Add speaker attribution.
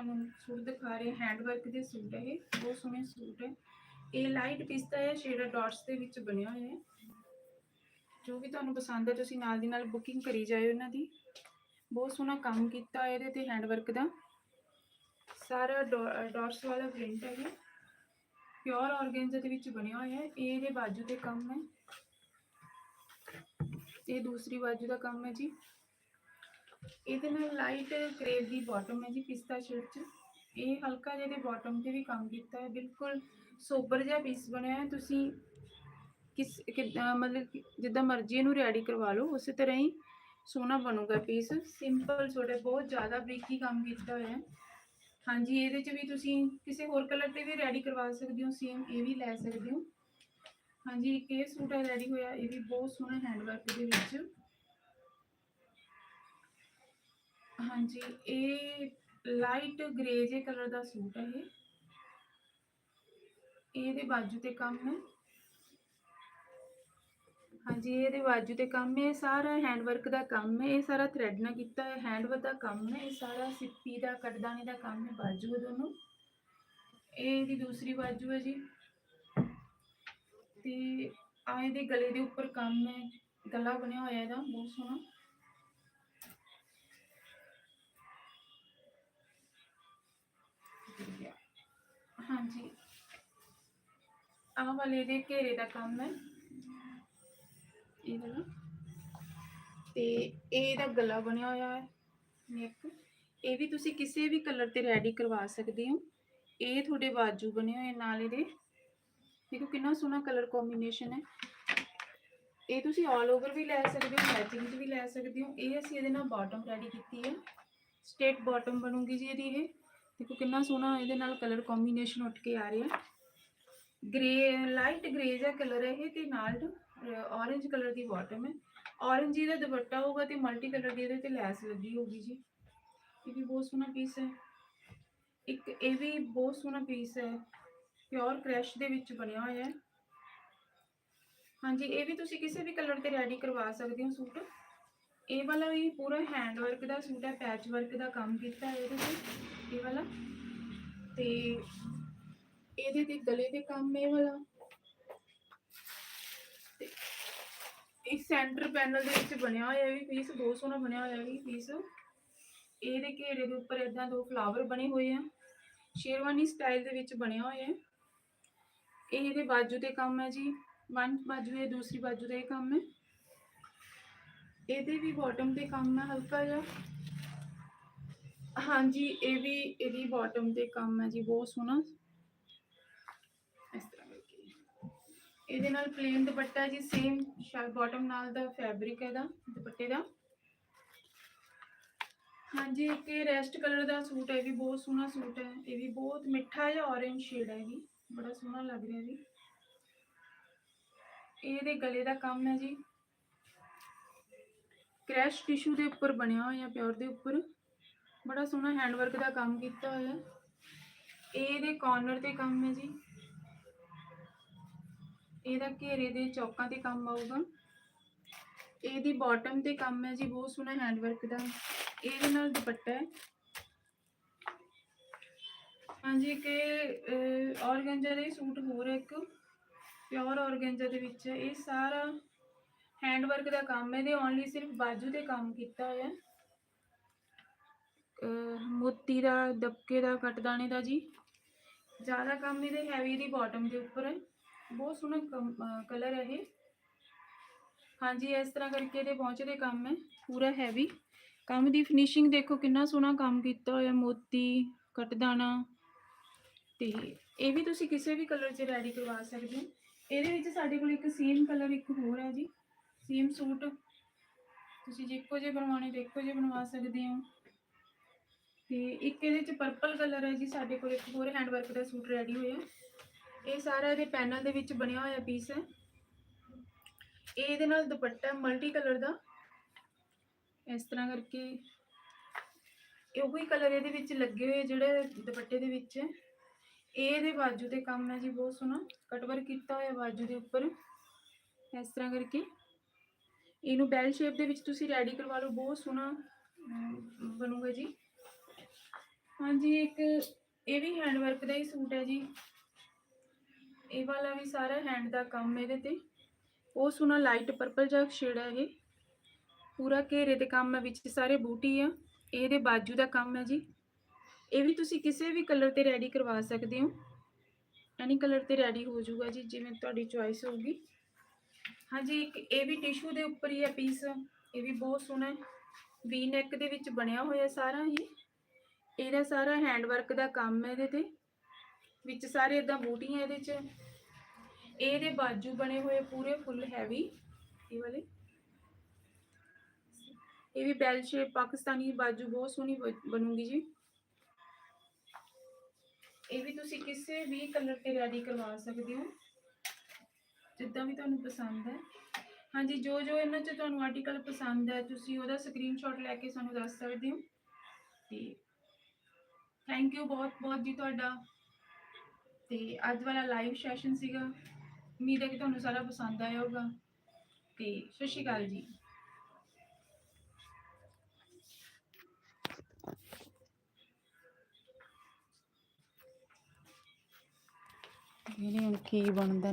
Speaker 1: ਤੁਹਾਨੂੰ ਸੂਟ ਦਿਖਾ ਰਹੇ ਹੈਂਡ ਵਰਕ ਦੇ ਸੂਟ ਹੈ ਇਹ, ਬਹੁਤ ਸੋਹਣੇ ਸੂਟ ਹੈ ਇਹ ਲਾਈਟ ਪਿਸਤਾ ਹੈ ਸ਼ੇਡਰ ਡਾਟਸ ਦੇ ਵਿੱਚ ਬਣਿਆ ਹੋਇਆ ਹੈ। ਜੋ ਵੀ ਤੁਹਾਨੂੰ ਪਸੰਦ ਹੈ ਤੁਸੀਂ ਨਾਲ ਦੀ ਨਾਲ ਬੁਕਿੰਗ ਕਰੀ ਜਾਇਓ ਇਹਨਾਂ ਦੀ। ਬਹੁਤ ਸੋਹਣਾ ਕੰਮ ਕੀਤਾ ਹੋਇਆ ਇਹਦੇ ਤੇ ਹੈਂਡ ਵਰਕ ਦਾ। ਸਾਰਾ ਡਾਟਸ ਵਾਲਾ ਪ੍ਰਿੰਟ ਹੈ ਇਹ। ਪਿਓਰ ਆਰਗੈਂਜ਼ਾ ਦੇ ਵਿੱਚ ਬਣਿਆ ਹੋਇਆ ਹੈ। ਇਹ ਇਹਦੇ ਬਾਜੂ ਤੇ ਕੰਮ ਹੈ। ਇਹ ਦੂਸਰੀ ਬਾਜੂ ਦਾ ਕੰਮ ਹੈ ਜੀ। ਇਹਦੇ ਨਾਲ ਲਾਈਟ ਕਰੇਵ ਦੀ ਬਾਟਮ ਹੈ ਜੀ ਪਿਸਤਾ ਸ਼ੇਡ ਚ। ਇਹ ਹਲਕਾ ਜਿਹਾ ਦੇ ਬਾਟਮ ਤੇ ਵੀ ਕੰਮ ਕੀਤਾ ਹੈ। ਬਿਲਕੁਲ ਸੋਬਰ ਜਿਹਾ ਪੀਸ ਬਣਿਆ ਹੈ। ਤੁਸੀਂ ਕਿਸ, ਕਿੱਦਾਂ, ਮਤਲਬ ਜਿੱਦਾਂ ਮਰਜ਼ੀ ਇਹਨੂੰ ਰੈਡੀ ਕਰਵਾ ਲਓ, ਉਸੇ ਤਰ੍ਹਾਂ ਹੀ ਸੋਹਣਾ ਬਣੂਗਾ ਪੀਸ ਸਿੰਪਲ ਛੋਟੇ ਬਹੁਤ ਜ਼ਿਆਦਾ ਬਰੀਕੀ ਕੰਮ ਕੀਤਾ ਹੋਇਆ ਹੈ। ਹਾਂਜੀ, ਇਹਦੇ ਚ ਵੀ ਤੁਸੀਂ ਕਿਸੇ ਹੋਰ ਕਲਰ ਤੇ ਵੀ ਰੈਡੀ ਕਰਵਾ ਸਕਦੇ ਹੋ। ਸੇਮ ਇਹ ਵੀ ਲੈ ਸਕਦੇ ਹੋ। ਹਾਂਜੀ, ਇੱਕ ਇਹ ਸੂਟ ਹੈ ਰੈਡੀ ਹੋਇਆ। ਇਹ ਵੀ ਬਹੁਤ ਸੋਹਣਾ ਹੈਂਡ ਵਰਕ ਦੇ ਵਿੱਚ। ਹਾਂਜੀ, ਇਹ ਲਾਈਟ ਗ੍ਰੇ ਜੇ ਕਲਰ ਦਾ ਸੂਟ ਹੈ ਇਹ। ਇਹਦੇ ਬਾਜੂ ਤੇ ਕੰਮ ਹੈ। ਹਾਂਜੀ ਇਹਦੇ ਬਾਜੂ ਤੇ ਕੰਮ ਹੈ, ਇਹ ਸਾਰਾ ਹੈਂਡ ਵਰਕ ਦਾ ਕੰਮ ਹੈ, ਇਹ ਸਾਰਾ ਥ੍ਰੈਡ ਨਾਲ ਕੀਤਾ ਹੈ ਹੈਂਡ ਵਰਕ ਦਾ ਕੰਮ ਹੈ, ਇਹ ਸਾਰਾ ਸਿੱਪੀ ਦਾ ਕਟਦਾਨੇ ਦਾ ਕੰਮ ਹੈ, ਬਾਜੂ ਹੈ ਦੋਨੋਂ। ਇਹ ਇਹਦੀ ਦੂਸਰੀ ਬਾਜੂ ਹੈ ਜੀ। ਤੇ ਆਏ ਦੇ ਗਲੇ ਦੇ ਉੱਪਰ ਕੰਮ ਹੈ, ਗਲਾ ਬਣਿਆ ਹੋਇਆ ਇਹਦਾ, ਬਹੁਤ ਸੋਹਣਾ। ਹਾਂਜੀ। ਆਹ ਵਾਲੇ ਦੇ ਘੇਰੇ ਦਾ ਕੰਮ ਹੈ। ਇਹ ਵਾਲਾ ਤੇ ਇਹ ਦਾ ਗਲਾ ਬਣਿਆ ਹੋਇਆ ਹੈ। ਨੈਕ। ਇਹ ਵੀ ਤੁਸੀਂ ਕਿਸੇ ਵੀ ਕਲਰ ਤੇ ਰੈਡੀ ਕਰਵਾ ਸਕਦੇ ਹੋ। ਇਹ ਤੁਹਾਡੇ ਬਾਜੂ ਬਣੇ ਹੋਏ ਨਾਲ ਇਹਦੇ। ਦੇਖੋ ਕਿੰਨਾ ਸੋਹਣਾ ਕਲਰ ਕੰਬੀਨੇਸ਼ਨ ਹੈ। ਇਹ ਤੁਸੀਂ ਆਲ ਓਵਰ ਵੀ ਲੈ ਸਕਦੇ ਹੋ ਮੈਚਿੰਗ 'ਚ ਵੀ ਲੈ ਸਕਦੇ ਹੋ। ਇਹ ਅਸੀਂ ਇਹਦੇ ਨਾਲ ਬਾਟਮ ਰੈਡੀ ਕੀਤੀ ਹੈ। ਸਟੇਟ ਬਾਟਮ ਬਣੂਗੀ ਜੀ ਇਹਦੀ ਇਹ। ਦੇਖੋ ਕਿੰਨਾ ਸੋਹਣਾ ਇਹਦੇ ਨਾਲ ਕਲਰ ਕੰਬੀਨੇਸ਼ਨ ਉੱਠ ਕੇ ਆ ਰਿਹਾ। ਗ੍ਰੇ ਲਾਈਟ ਗ੍ਰੇ ਜਿਹਾ ਕਲਰ ਹੈ ਇਹ ਤੇ ਨਾਲ ਔਰੇਂਜ ਕਲਰ ਦੀ ਬਾਟਮ ਹੈ। ਔਰੇਂਜ ਇਹਦਾ ਦੁਪੱਟਾ ਹੋਊਗਾ ਤੇ ਮਲਟੀ ਕਲਰ ਦੀ ਇਹਦੇ ਤੇ ਲੈਸ ਲੱਗੀ ਹੋਊਗੀ ਜੀ। ਇਹ ਵੀ ਬਹੁਤ ਸੋਹਣਾ ਪੀਸ ਹੈ। ਇੱਕ ਇਹ ਵੀ ਬਹੁਤ ਸੋਹਣਾ ਪੀਸ ਹੈ। ਪਿਓਰ ਕ੍ਰੈਸ਼ ਦੇ ਵਿੱਚ ਬਣਿਆ ਹੋਇਆ ਹੈ। ਹਾਂਜੀ, ਇਹ ਵੀ ਤੁਸੀਂ ਕਿਸੇ ਵੀ ਕਲਰ ਤੇ ਰੈਡੀ ਕਰਵਾ ਸਕਦੇ ਹੋ ਸੂਟ। ਇਹ ਵਾਲਾ ਵੀ ਪੂਰਾ ਹੈਂਡ ਵਰਕ ਦਾ ਸੂਟ ਹੈ ਪੈਚ ਵਰਕ ਦਾ ਕੰਮ ਕੀਤਾ ਹੈ ਇਹਦੇ ਤੇ। ਇਹ ਵਾਲਾ। ਤੇ ਇਹਦੇ ਤੇ ਗਲੇ ਦੇ ਕੰਮ ਇਹ ਵਾਲਾ। ਤੇ ਇਹ ਸੈਂਟਰ ਪੈਨਲ ਦੇ ਵਿੱਚ ਬਣਿਆ ਹੋਇਆ ਵੀ ਪੀਸ ਬਹੁਤ ਸੋਹਣਾ ਬਣਿਆ ਹੋਇਆ ਵੀ ਪੀਸ ਇਹਦੇ ਘੇਰੇ ਦੇ ਉੱਪਰ ਇਦਾਂ ਦੋ ਫਲਾਵਰ ਬਣੇ ਹੋਏ ਆ। ਸ਼ੇਰਵਾਨੀ ਸਟਾਈਲ ਦੇ ਵਿੱਚ ਬਣਿਆ ਹੋਇਆ ਹੈ ਇਹ ਇਹਦੇ ਬਾਜੂ ਤੇ ਕੰਮ ਹੈ ਜੀ। ਵਨ ਬਾਜੂ ਹੈ, ਦੂਸਰੀ ਬਾਜੂ ਦਾ ਇਹ ਕੰਮ ਹੈ। ਇਹਦੇ ਵੀ ਬਾਟਮ ਤੇ ਕੰਮ ਹੈ ਹਲਕਾ ਜਿਹਾ। ਹਾਂਜੀ, ਇਹ ਵੀ ਇਹਦੀ ਬਾਟਮ ਤੇ ਕੰਮ ਹੈ ਜੀ, ਬਹੁਤ ਸੋਹਣਾ। ਇਸ ਤਰ੍ਹਾਂ ਕਰਕੇ। ਇਹਦੇ ਨਾਲ ਪਲੇਨ ਦੁਪੱਟਾ ਜੀ ਸੇਮ ਸ਼ਾਲ ਬਾਟਮ ਨਾਲ ਦਾ ਫੈਬਰਿਕ ਹੈ ਦਾ ਦੁਪੱਟੇ ਦਾ। ਹਾਂਜੀ, ਇੱਕ ਇਹ ਰੈਸਟ ਕਲਰ ਦਾ ਸੂਟ ਹੈ, ਇਹ ਵੀ ਬਹੁਤ ਸੋਹਣਾ ਸੂਟ ਹੈ। ਇਹ ਵੀ ਬਹੁਤ ਮਿੱਠਾ ਜਿਹਾ orange ਸ਼ੇਡ ਹੈ ਜੀ, ਬੜਾ ਸੋਹਣਾ ਲੱਗ ਰਿਹਾ ਜੀ। ਇਹਦੇ ਗਲੇ ਦਾ ਕੰਮ ਹੈ ਜੀ। ਕ੍ਰੈਸ਼ ਟਿਸ਼ੂ ਦੇ ਉੱਪਰ ਬਣਿਆ ਹੋਇਆ ਪਿਓਰ ਦੇ ਉੱਪਰ। ਬੜਾ ਸੋਹਣਾ ਹੈਂਡਵਰਕ ਦਾ ਕੰਮ ਕੀਤਾ ਹੋਇਆ। ਇਹ ਇਹਦੇ ਕਾਰਨਰ ਤੇ ਕੰਮ ਹੈ ਜੀ। ਇਹਦਾ ਘੇਰੇ ਦੇ ਚੌਕਾਂ ਤੇ ਕੰਮ ਆਊਗਾ। ਇਹਦੀ ਬਾਟਮ ਤੇ ਕੰਮ ਹੈ ਜੀ, ਬਹੁਤ ਸੋਹਣਾ ਹੈਂਡਵਰਕ ਦਾ। ਇਹਦੇ ਨਾਲ ਦੁਪੱਟਾ ਹੈ। ਹਾਂਜੀ ਕਿ ਔਰਗੈਂਜਾ ਦੇ ਸੂਟ ਹੋਰ ਹੈ ਇੱਕ। ਪਿਓਰ ਔਰਗੈਂਜਾ ਦੇ ਵਿੱਚ ਇਹ ਸਾਰਾ ਹੈਂਡਵਰਕ ਦਾ ਕੰਮ ਹੈ। ਇਹਦੇ ਓਨਲੀ ਸਿਰਫ ਬਾਜੂ ਤੇ ਕੰਮ ਕੀਤਾ ਹੋਇਆ। ਹੈ ਮੋਤੀ ਦਾ, ਦਬਕੇ ਦਾ, ਕਟਦਾਣੇ ਦਾ ਜੀ। ਜ਼ਿਆਦਾ ਕੰਮ ਇਹਦੇ ਹੈਵੀ ਦੀ ਬਾਟਮ ਦੇ ਉੱਪਰ ਹੈ। ਬਹੁਤ ਸੋਹਣਾ ਕਲਰ ਹੈ ਇਹ। ਹਾਂਜੀ, ਇਸ ਤਰ੍ਹਾਂ ਕਰਕੇ ਇਹਦੇ ਪਹੁੰਚਦੇ ਕੰਮ ਹੈ। ਪੂਰਾ ਹੈਵੀ ਕੰਮ ਦੀ ਫਿਨਿਸ਼ਿੰਗ ਦੇਖੋ ਕਿੰਨਾ ਸੋਹਣਾ ਕੰਮ ਕੀਤਾ ਹੋਇਆ, ਮੋਤੀ, ਕਟਦਾਣਾ। ਤੇ ਇਹ ਵੀ ਤੁਸੀਂ ਕਿਸੇ ਵੀ ਕਲਰ 'ਚ ਰੈਡੀ ਕਰਵਾ ਸਕਦੇ ਹੋ। ਇਹਦੇ ਵਿੱਚ ਸਾਡੇ ਕੋਲ ਇੱਕ ਸੇਮ ਕਲਰ ਇੱਕ ਹੋਰ ਹੈ ਜੀ। ਸੇਮ ਸੂਟ ਤੁਸੀਂ ਜਿੱਕੋ ਜੇ ਬਣਵਾਉਣੇ, ਦੇਖੋ ਜੇ ਬਣਵਾ ਸਕਦੇ ਹੋ। ਤੇ ਇੱਕ ਇਹਦੇ 'ਚ ਪਰਪਲ ਕਲਰ ਹੈ ਜੀ, ਸਾਡੇ ਕੋਲ ਇੱਕ ਹੋਰ ਹੈਂਡ ਵਰਕ ਦਾ ਸੂਟ ਰੈਡੀ ਹੋਇਆ। ਇਹ ਸਾਰਾ ਇਹਦੇ ਪੈਨਲ ਦੇ ਵਿੱਚ ਬਣਿਆ ਹੋਇਆ ਪੀਸ ਹੈ। ਇਹ ਇਹਦੇ ਨਾਲ ਦੁਪੱਟਾ ਮਲਟੀ ਕਲਰ ਦਾ। ਇਸ ਤਰ੍ਹਾਂ ਕਰਕੇ ਇਹ ਉਹੀ ਕਲਰ ਇਹਦੇ ਵਿੱਚ ਲੱਗੇ ਹੋਏ ਜਿਹੜੇ ਦੁਪੱਟੇ ਦੇ ਵਿੱਚ। ਹੈ ਇਹ ਇਹਦੇ ਬਾਜੂ ਤੇ ਕੰਮ ਹੈ ਜੀ, ਬਹੁਤ ਸੋਹਣਾ। ਕਟਵਰ ਕੀਤਾ ਹੋਇਆ ਬਾਜੂ ਦੇ ਉੱਪਰ। ਇਸ ਤਰ੍ਹਾਂ ਕਰਕੇ ਇਹਨੂੰ ਬੈਲ ਸ਼ੇਪ ਦੇ ਵਿੱਚ ਤੁਸੀਂ ਰੈਡੀ ਕਰਵਾ ਲਓ, ਬਹੁਤ ਸੋਹਣਾ ਬਣੂਗਾ ਜੀ। ਹਾਂਜੀ, ਇੱਕ ਇਹ ਵੀ ਹੈਂਡ ਵਰਕ ਦਾ ਹੀ ਸੂਟ ਹੈ ਜੀ। ਇਹ ਵਾਲਾ ਵੀ ਸਾਰਾ ਹੈਂਡ ਦਾ ਕੰਮ ਇਹਦੇ ਤੇ। ਉਹ ਸੋਹਣਾ ਲਾਈਟ ਪਰਪਲ ਜਿਹਾ ਸ਼ੇਡ ਹੈ ਇਹ। ਪੂਰਾ ਘੇਰੇ ਦੇ ਕੰਮ ਹੈ ਵਿੱਚ ਸਾਰੇ ਬੂਟੀ ਆ। ਇਹਦੇ ਬਾਜੂ ਦਾ ਕੰਮ ਹੈ ਜੀ। ਇਹ ਵੀ ਤੁਸੀਂ ਕਿਸੇ ਵੀ ਕਲਰ ਤੇ ਰੈਡੀ ਕਰਵਾ ਸਕਦੇ ਹੋ। ਐਨੀ ਕਲਰ ਤੇ ਰੈਡੀ ਹੋ ਜਾਊਗਾ ਜੀ, ਜਿਵੇਂ ਤੁਹਾਡੀ ਚੁਆਇਸ ਹੋਊਗੀ। ਹਾਂਜੀ, ਇੱਕ ਇਹ ਵੀ ਟਿਸ਼ੂ ਦੇ ਉੱਪਰ ਹੀ ਹੈ ਪੀਸ ਇਹ ਵੀ ਬਹੁਤ ਸੋਹਣਾ ਹੈ। ਵੀ ਨੈਕ ਦੇ ਵਿੱਚ ਬਣਿਆ ਹੋਇਆ ਸਾਰਾ ਹੀ ਇਹਦਾ ਸਾਰਾ ਹੈਂਡ ਵਰਕ ਦਾ ਕੰਮ ਹੈ ਇਹਦੇ ਤੇ। ਵਿੱਚ ਸਾਰੇ ਇਦਾਂ ਬੂਟੀਆਂ ਇਹਦੇ 'ਚ। ਇਹਦੇ ਬਾਜੂ ਬਣੇ ਹੋਏ ਪੂਰੇ ਫੁੱਲ ਹੈਵੀ ਇਹ ਵਾਲੇ। ਇਹ ਵੀ ਬੈਲ ਸ਼ੇਪ ਪਾਕਿਸਤਾਨੀ ਬਾਜੂ ਬਹੁਤ ਸੋਹਣੀ ਬ- ਬਣੂਗੀ ਜੀ। ਇਹ ਵੀ ਤੁਸੀਂ ਕਿਸੇ ਵੀ ਕਲਰ ਤੇ ਰੈਡੀ ਕਰਵਾ ਸਕਦੇ ਹੋ। ਜਿੱਦਾਂ ਵੀ ਤੁਹਾਨੂੰ ਪਸੰਦ ਹੈ। ਹਾਂਜੀ, ਜੋ ਜੋ ਇਹਨਾਂ 'ਚ ਤੁਹਾਨੂੰ ਆਰਟੀਕਲ ਪਸੰਦ ਹੈ, ਤੁਸੀਂ ਉਹਦਾ ਸਕਰੀਨਸ਼ਾਟ ਲੈ ਕੇ ਸਾਨੂੰ ਦੱਸ ਸਕਦੇ ਹੋ। ਤੇ ਥੈਂਕ ਯੂ ਬਹੁਤ ਬਹੁਤ ਜੀ ਤੁਹਾਡਾ। ਤੇ ਅੱਜ ਵਾਲਾ ਲਾਈਵ ਸੈਸ਼ਨ ਸੀਗਾ। ਉਮੀਦ ਹੈ ਕਿ ਤੁਹਾਨੂੰ ਸਾਰਾ ਪਸੰਦ ਆਇਆ ਹੋਗਾ ਤੇ ਸਤਿ ਸ਼੍ਰੀ ਅਕਾਲ ਜੀ।
Speaker 2: ਇਹਨੇ ਹੁਣ ਕੀ ਬਣਦਾ